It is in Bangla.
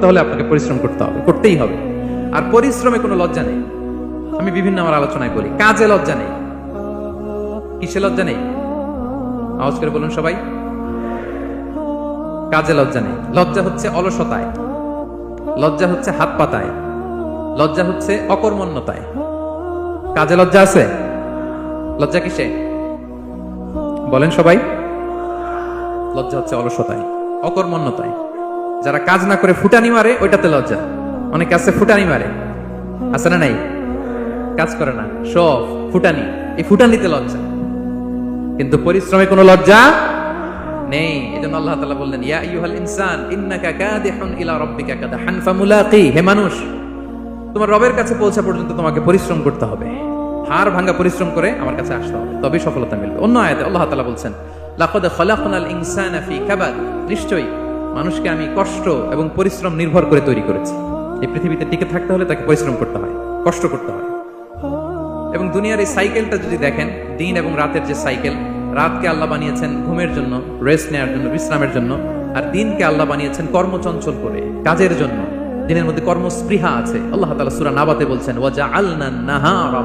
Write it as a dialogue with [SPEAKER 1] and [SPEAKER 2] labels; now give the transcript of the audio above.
[SPEAKER 1] তাহলে আপনাকে পরিশ্রম করতে হবে, করতেই হবে। আর পরিশ্রমে কোনো লজ্জা নেই। আমি বিভিন্ন আমার আলোচনায় বলি, কাজে লজ্জা নেই। কিসে লজ্জা নেই? আওয়াজ করে বলুন সবাই। কাজে লজ্জা নেই। লজ্জা হচ্ছে অলসতায়। লজ্জা হচ্ছে হাত পাতায়। লজ্জা হচ্ছে অকর্মণ্যতায়। কাজে লজ্জা আছে? লজ্জা কিসে? বলেন সবাই। লজ্জা হচ্ছে অলসতায়, অকর্মণ্যতায়। যারা কাজ না করে ফুটানি মারে, ওইটাতে লজ্জা। অনেকে আছে ফুটানি মারে। আছে না নাই? কাজ করে না। সব ফুটানি। এই ফুটানিতে লজ্জা। কিন্তু পরিশ্রমে কোনো লজ্জা নেই। এজন্য আল্লাহ তাআলা বললেন, ইয়া আইয়ুহাল ইনসান, ইন্নাকা কাদিহুন ইলা রাব্বিকা কাদহান ফামুলাকি। হে মানুষ, তোমার রবের কাছে পৌঁছা পর্যন্ত তোমাকে পরিশ্রম করতে হবে। হাড় ভাঙা পরিশ্রম করে আমার কাছে আসতে হবে। তবেই সফলতা মিলবে। অন্য আয়াতে আল্লাহ তাআলা বলছেন, লাকাদ খালাকনাল ইনসানা ফি কাবাদ। নিশ্চয়ই মানুষকে আমি কষ্ট এবং পরিশ্রম নির্ভর করে তৈরি করেছি। এই পৃথিবীতে টিকে থাকতে হলে তাকে পরিশ্রম করতে হয়, কষ্ট করতে হয়। এবং দুনিয়ার এই সাইকেলটা যদি দেখেন, দিন এবং রাতের যে সাইকেল, রাতকে আল্লাহ বানিয়েছেন ঘুমের জন্য, রেস্ট নেওয়ার জন্য, বিশ্রামের জন্য, আর দিনকে আল্লাহ বানিয়েছেন কর্মচঞ্চল করে, কাজের জন্য। দিনের মধ্যে কর্মস্পৃহা আছে। আল্লাহ তাআলা সুরা নাবাতে বলছেন ওয়াজা আলনা নাহারা